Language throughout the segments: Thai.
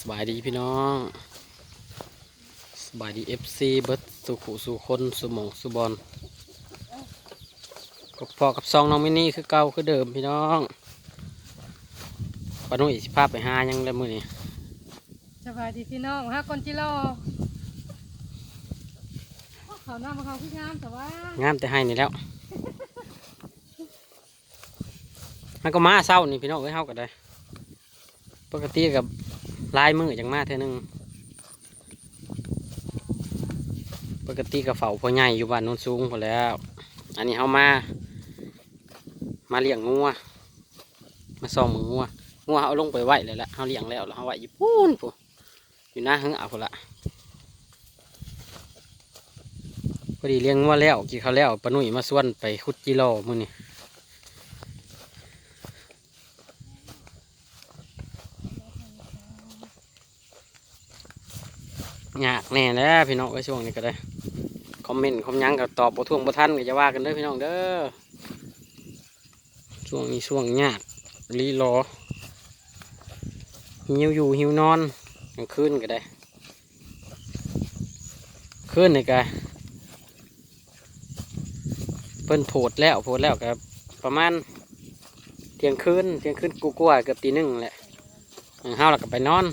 สบายดีพี่น้องสบายดีเอฟซีเบิร์ดสุขุสุคนสุหมองสุบอลก็พอกับซองน้องมินี่คือเก่าคือเดิมพี่น้องปานุ่ยสิภาพไปหายังได้มือนี่สบายดีพี่น้องฮะคนจิโร่เขาหน้ามาเขาพี่งามแต่ว่างามแต่ให้นี่แล้วมันก็มาเศร้านี่พี่น้องเอ้ยเฮาก็ได้ปกติกับ ลายมือจังมาเท่านึง ปกติกับเฝ้าพอใหญ่อยู่บ้านโนนสูงพอแล้ว อันนี้เฮามา มาเลี้ยงงัว มาส่องมืองัว งัวเอาลงไปไหวเลยละเฮาเลี้ยงแล้วแล้วเฮาไหว้อยู่ปูนปูอยู่หน้าหึงเอาพนละพอดีเลี้ยงงัวแล้วกินข้าวแล้วปนุ่ยมาส่วนไปขุดจิโร่มือนี้ ยากแน่แล้วพี่น้องไอ้ช่วงนี้ก็ได้คอมเมนต์คอมยังก็ตอบบ่ท่วงบ่ทันก็จะว่ากันเด้อพี่น้องเด้อช่วงนี้ช่วงยากรีรอหิวอยู่หิวนอนกลางคืนก็ได้คืนนี่ก็เพิ่นโผดแล้วโผดแล้วก็ประมาณเที่ยงคืนเที่ยงคืนกูกลัวเกือบตีหนึ่งแหละเออเฮาแล้วก็ไปนอน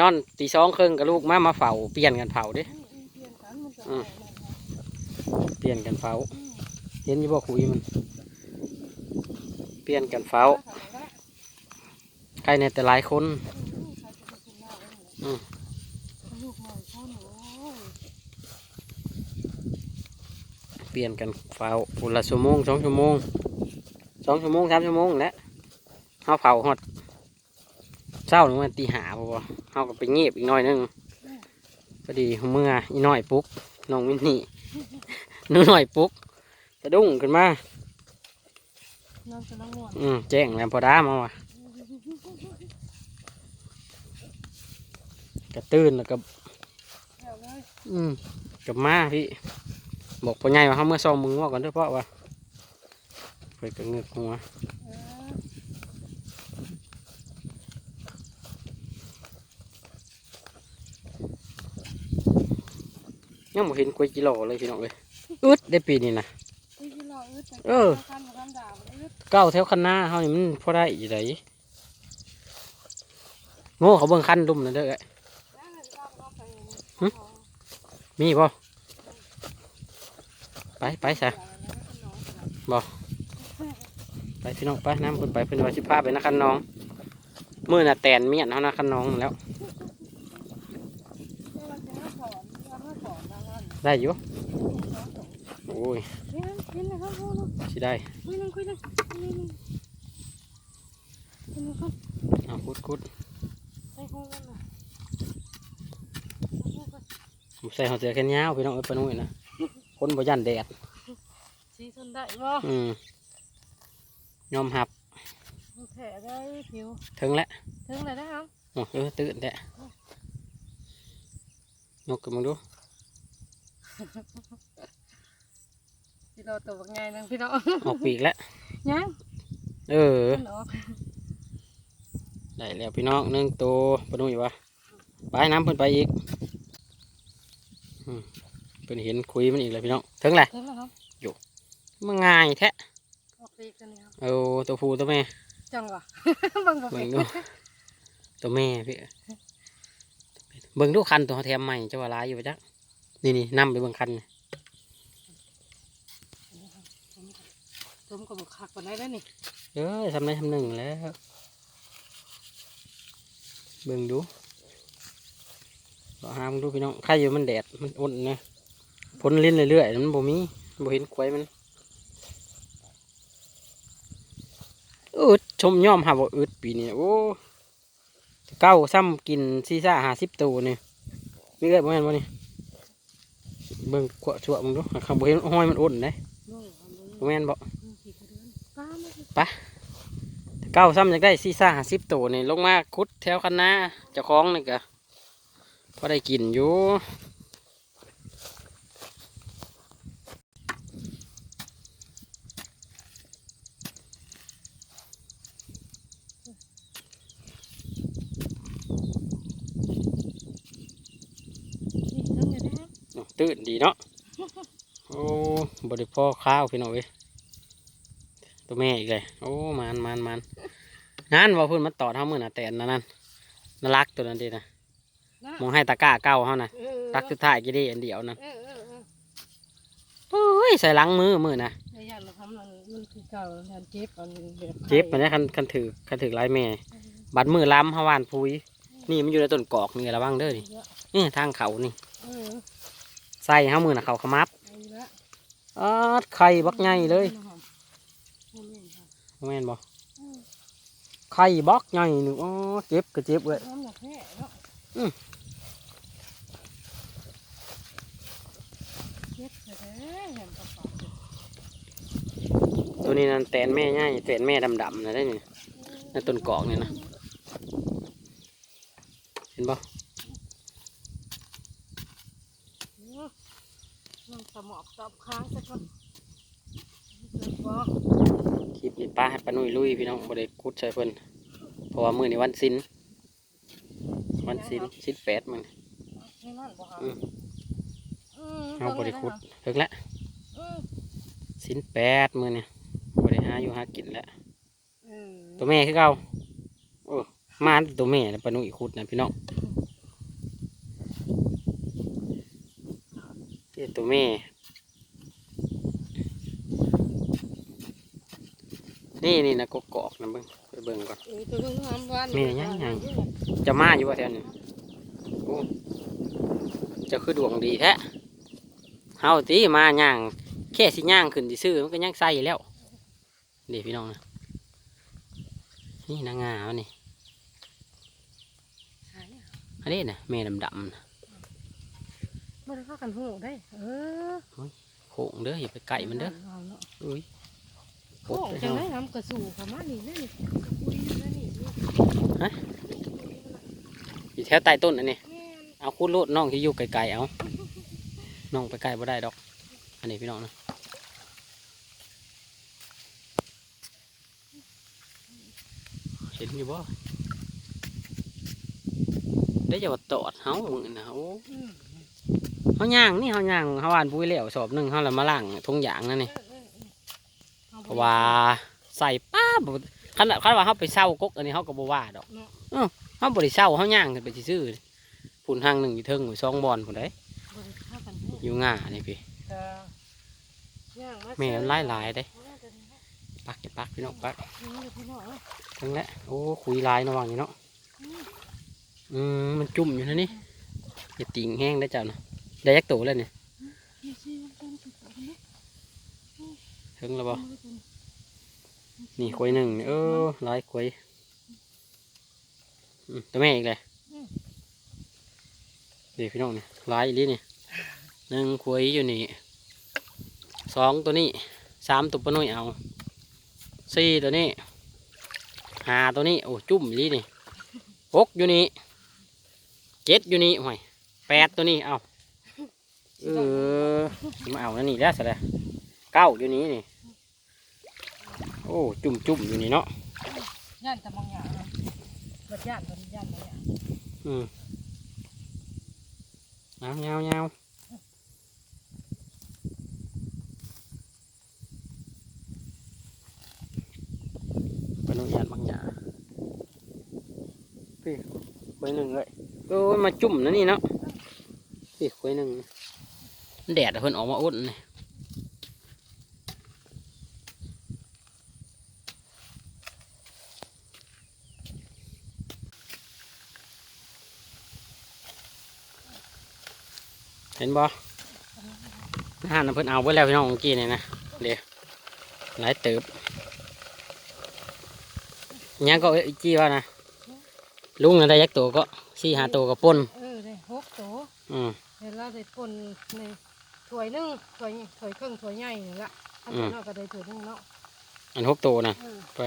นอนตีสองครึ่งกับลูกมามาเฝ้าเปลี่ยนกันเผาเด้อืมเปลี่ยนกันเฝ้าเห็นอยี่บ่คุยมัน เปลี่ยนกันเฝ้าใครในแต่หลายคนอืมลูกหน่อยพ่อหนูเปลี่ยนกันเฝ้าปุละชั่วโมงสองชั่วโมงสองชั่วโมงสามชั่วโมงแหล้วเฮาเผาฮอด เช้าหนึ่งวันตีหาพอเฮาก็ไปเงียบอีกหน่อยหนึงพอดีเมื่ออีน้อยปุ๊กน้องวินนี่หนูหน่อยปุ๊กสะดุ้งขึ้นมาน้องจะน้องหมวนอืมแจ้งแล้วพอด้ามาว่ะกระตื้นแล้วก็เดี๋ยวเลยอืมกับมาพี่บอกพ่อใหญ่ว่าเขาเมื่อซองมือว่าก่อนเด้อเพราะว่าเพื่อกระเงือกหัว เออ ยังบ่เห็นกล้วยกิโลเลยพี่น้องเลยอึดได้ปีนี้นะพี่จิโร่อึดแต่เออคันมาคันด่ามันอึดเก้าแถวคันหน้าเขานี่มันพอได้อีไรโง่เขาเบิ่งคันดุมนั่นเด้อเอ้ยแล้วเงินก็เอาไปหึมีบ่ไปไปซะไปพี่น้องไปน้ำเพิ่นไปเพิ่นว่าสิพาไปนะคันน้องมื้อน่ะแตนเมียนเฮานะคันน้องนั่นแหล้ว ได้อยู่โอ้ยสิได้คุยนั่งคุยนั่งคุยนั่งคุยนั่งคุยเอาคุดคุดใส่ห้องกันนะผมใส่หัวเสือแขนยาวพี่น้องเอ้ยปะนุ่ยนะคนบ่ยันแดดสีทนได้บ่อืมยอมหับแผลได้ผิวถึงแล้วถึงเลยนะครับโอ้เออตื่นแดะยกขึ้นมาดู พี่เราตัวบักไงนึงพี่น้องออกปีกแล้วยังเออเนาะได้แล้วพี่น้องหนึ่งตัวปะนุ่ยวะไปน้ำเพิ่นไปอีกอืมเพิ่นเห็นคุยมันอีกแล้วพี่น้องถึงแหละถึงแล้วครับมันง่ายแท้ออกปีกกันนี่ครับเอาตัวผู้ตัวแม่จังหวะบังบ่เบิ่เป็งนดูตัวแม่พี่เบิ่งดูคันตัวเขาแถมใหม่เจะว่าหลายอยู่ปะจ๊ะ นี่นี่นำไปเบิ่งคันนี่ผมก็บอกคักกว่าไหนแล้วนี่เอ้ยทำได้ทำหนึ่งแล้ว เบิ่งดูก็หามงดูพี่น้องใครอยู่มันแดด มันอุ่นนะพ้นลิ้นเรื่อยๆมันบ่มีบ่เห็นควายมันอึดชมย่อมหาบ่อึดปีนี้โอ้เก้าซ้ำกินซีซ่าหาสิบตัวนี่มีเอ้ยบ่แม่นบ่นี่ เบิ่งขวชั่วมึงดูข้างบเห็นห้อยมันอุ่นเด้นู่นบ่แม่นบ่ขี่กปะเก้าซ้ำอยากได้ซีซ่าหาสิบตัวนี่ลงมาคุดแถวคันนาเจ้าของนี่กะพอได้กินอยู่ ตื่นดีเนาะโอ้บริพ่อข้าวพี่น้องเว้ยตัวแม่อีกเลยโอ้มันมันมันงานว่าเพุ่นมันตอดเท่ามือน่ะแต่อันนั่นนั่นน่ารักตัวนั้นดีนะนะมองให้ตะกร้าเก้าเขานะเออรักสุดท้ายกี่ดีอันเดียวนั่นเออเออเออโอ้ยใส่หลังมือมือนะในย่านเราทำมันมันคือเก่าทานเจ็บมันแบบเจ็บมันได้คันคันถือคันถือลายแม่บัดมือล้ำเฮาวานพุยนี่มันอยู่ในต้นกอกนี่ระวังเด้อนี่นี่ทางเขานี่เออ ใส่เฮามือนะเขาขมับอาละออดไข่บักใหญ่เลยแม่นบอืมไข่บักใหญ่หนึ่งอ๋อเจ็บก็เจ็บเว้ยตัวนี้นั่นแตนแม่ใหญ่แตนแม่ดำๆนะได้นี่ในต้นกอกนี่ยนะ เห็นบ่มั สมอบตอบค้างสักก่อนเกิดบ่คลิปนี้ป้าให้ป้านุ่ยลุยพี่น้องบ่ได้คุดใส่เพิ่นเพราะว่ามื้อนี้วันศิลวันศิลศิลแปดมันนี่นั่นบ่ค่ะอืมอืมเฮาบ่ได้คุดเพิ่งละอืมศิลแปดมื้อนี้บ่ได้หาอยู่หากินแล้วเออตัวแม่คือเก่าโอ้มาแต่ตัวแม่แล้วปลาหนุ่ยขุดนะพี่น้องนี่ ตัวแม่ นี่นี่นะกกอกนะเบิ่งไปเบิ่งก่อนเออตัวเพิ่งทำวันแม่ยังไงจะมาอยู่ว่าแถวนี้โอ้เจะคือดวงดีแท้เฮาตีมาย่างแค่สิย่างขึ้นสิซื้อมันก็ย่างใส่แล้วนี่พี่น้องนะนี่นางงาวะนี่หายอะอันนี้นะแม่ดำๆนะ บ่ได้เข้ากันหูได้ เออโขงเด้ออย่าไปไก่มันเด้อเอาเนาะอุ้ยโอ้จังได๋ทำกระสู่เข้ามานี่นั่นนี่คุยนั่นนี่อยู่แถวใต้ต้นอันนี้แม่นเอาคูดโลดน้องที่อยู่ไกลๆเอาน้องไปไกลบ่ได้ดอก อันนี้พี่น้องนะเห็นอยู่บ่ได้จะว่าตอดเฮามือนะโอ้อืม เฮาย่างนี่เฮาย่างเฮาหวานปุ้ยแล้วสอบหนึงเฮาแล้วมาล้างทงยางนั่นนี่เออเออเออเพราะว่าใส่ป้าบคันคันว่าเฮาไปเช่ากกอันนี้เฮาก็บ่ว่าดอกเนาะเฮาบ่ได้เช่าเฮาย่างขึ้นไปซื่อๆพุ่นทางหนึ่งอยู่เทิงอยู่สองบอนพุ่นได้บ่ได้เข้ากันหูอยู่ง่านี่พี่ก็ย่างาแม่มันหลายหลายๆเด้เอาแล้วกันนะปักอย่าปักพี่น้องปักนี่เด้อพี่น้องเอ้ยทั้งนั้นโอ้คุยหลายระหว่างนี้เนาะอืมอืมมันจุ่มอยู่นะนี่อย่าติ่งแห้งได้อเจ้านะ ได้ยักตแล้วเนี่ยเป็นจุดๆนี่ถึงแล้วบ่เอาไว้ก่อนนี่คุยหนึ่งเออหลายคุยตัวแม่อีกเลยเดี๋ยวพี่น้องเนี่หลายอีลีนี่หนึ่งคุยอยู่นี่สองตัวนี้สามตัวปนุ่ยเอาสี่ตัวนี้ห้าตัวนี้โอ้จุ่มลีนี่หกอยู่นี่เจ็ดอยู่นี่ห่วยแปดตัวนี้เอา เออมาเอานั่นนี่แล้วสิละเก้าอยู่นี่นี่ โอ้จุ่มจุ่มอยู่นี่เนาะย่านแต่บางอย่างนะบัดย่านบัดย่านบางอย่างอืมเอาเงาเงาปนุญาตบางอย่างพี่คุยหนึ่งเลยโอ้ยมาจุ่มนะนี่เนาะพี่คุยหนึ่งมัน แดดอะเพิ่นออกมาอุ่นนี่เห็นบ่ห่านนะเพิ่นเอาไว้แล้วพี่น้องเมื่อกี้นี่นะเดี๋ยวหลายเติบอิหยังก็เอ้ยจี้ว่านะลุงน่ะได้ยักตัวก็สี่หาตัวก็ป่นเออได้หกโตอืมเห็นเราได้ปนใน ถ้วยหนึงถ้วยถ้วยครึ่งถ้วยใหญ่นี่ละอันอืนี้มเราก็ได้ถ้วยหนึงเนาะอันหกตัวนะเออไป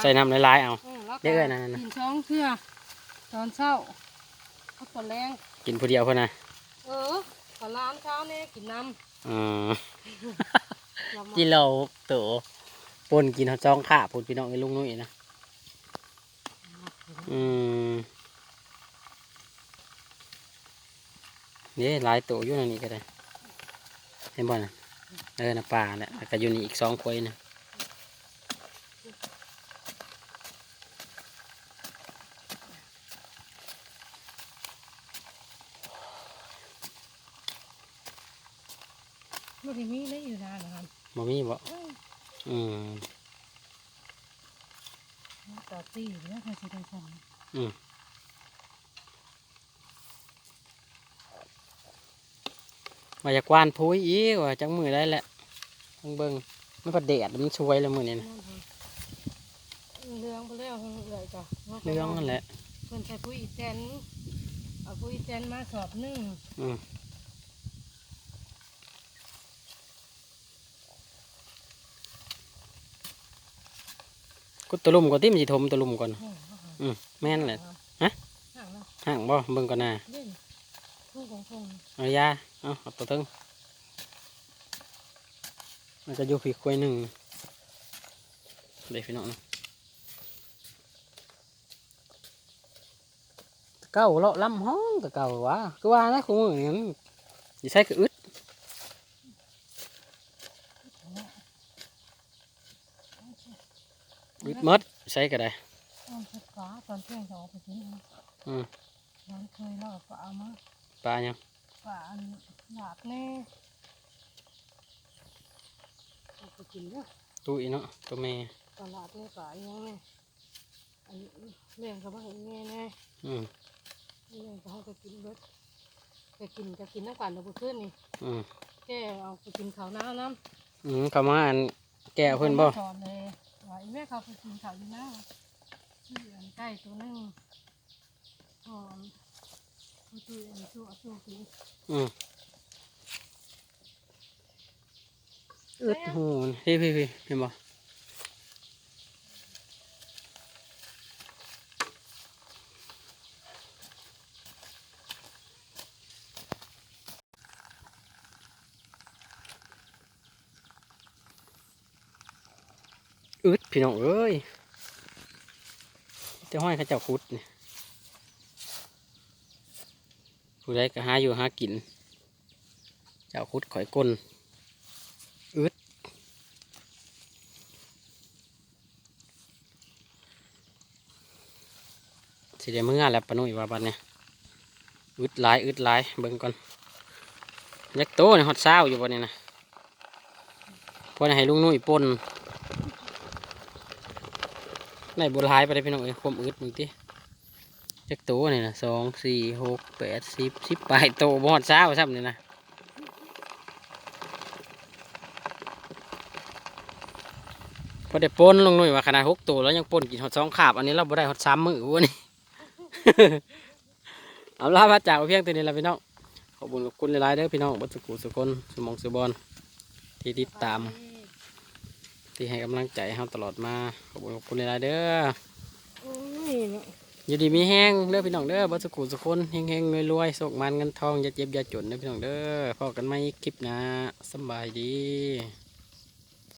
ใส่น้ำหลายๆเอาเออแล้วเดี๋ยวเอ้ยนั่นๆๆกินช้องเพื่อตอนเช้าก็ตอนแรงกินผู้เดียวเพื่อนนะเออตอนร้านเช้าเนี่ยกินน้อืมำเรามากินเราตัวปนกินเขาจ้องข่าปนพี่น้องไอ้ลุงนุ้ยนะอืมนี่หลายตัวอยู่ในนี้ก็ได้ ห็นบ่น่ะเออน่ะป่าแหละแล้วก็อยู่นี่อีกสองควายนะไม่ได้มีได้อยู่นานนะครับบ่มีบ่อืมต่อตีอยู่แล้วใครจะได้สั่ ว่าจะกวานพุ้ยอีกว่าจังมือได้แหละต้องเบิ่งมันก็แดดมันช่วยแล้วมือนี่นะเรื่องไปแล้วเลยจ้ะเรื่องนั่นแหละเพิ่นใส่ปุ๋ยอีแตนเอาปุ๋ยอีแตนมาสอบหนึ่งอืมกุดตะลุมก่อนที่มันสิทมตะลุมก่อนโอ้โหอืมแม่นแหละฮะห่างแล้วห่างบ่เบิ่งก่อนนะเล่นทุ่งของพงเอายา เอาเอาตัวเทึงมันก็อยู่ผีควายหนึ่งเด็กพี่น้องนะเก่าเลาะลำห้องก็เก่าวะก็ว่านะคุณมืออย่างนั้นอย่าใช้คืออึดอึดหมดใช้ก็ได้ตอนสักฟ้าตอนเที่ยงจะออกไปกินอืมร้านเคยเล่าปลามาปลายัง ปลาอันหลาบแน่เอาไปกินเด้อตุ้ยเนาะตัวแม่ปลาหลาบแน่ปลาอีหยังแน่อันนี้เลี้ยงเขาบ้างแน่แน่อืมเลี้ยงเขาให้ไปกินเบิดไปกินจะกินน้ำกันเราไปขึ้นนี่อืมแกเอาไปกินข้าวน้ำน้ำอืมเขามาอันแก้วเพื่อนบ่สอนเลยว่าอีแม่เขาไปกินข้าวอยู่นะชื่ออันใกล้ตัวนึงหอมผู้ตู้ อันตู้เอาตู้กินอืมอึดหูนพี่พี่พี่เห็นบ่อึดพี่น้องเอ้ยจะห้อยเข้าเจ้าคุดนี่ ผู้ใดก็หาอยู่หากิน เจ้าคุดข่อยก้นอึดสิเดเมื่อแล้วปนุ่ยว่าบัดเนี่ยอึดหลายอึดหลายเบิ่งก่อนยักโตนี่ฮอดเศร้าอยู่บัดนี้นะพอให้ลุงนุ่ยปนในบุหลายไปได้พี่น้องเอ้ยความอึดมึงติ ยักษ์โตนี่นะสองสี่หกแปดสิบสิบปลายโตบอดเศร้าซ้ำนี่นะพอได้ปนลงหน่อยว่าขนาดหกตัวแล้วยังปนกินหอดสองขาบ อันนี้เราบ่ได้หอดสามมือวะนี่เอาล่ะพระจากเพียงตัวนี้ละพี่น้องขอบคุณขอบคุณหลายๆเด้อพี่น้องบัดสุกุสุคนสมองสุบอลที่ติดตาม ที่ให้กำลังใจเราตลอดมาขอบคุณขอบคุณหลายๆเด้อ อยเนาะอยู่ดีมีแห้งเด้อพี่น้องเด้อบัสุกุสุคนเฮงเฮงรวยรวยๆโศกมันเงินทองอย่าเจ็บอย่าจนเด้อพี่น้องเด้อพอกันไหมคลิปนะสบายดี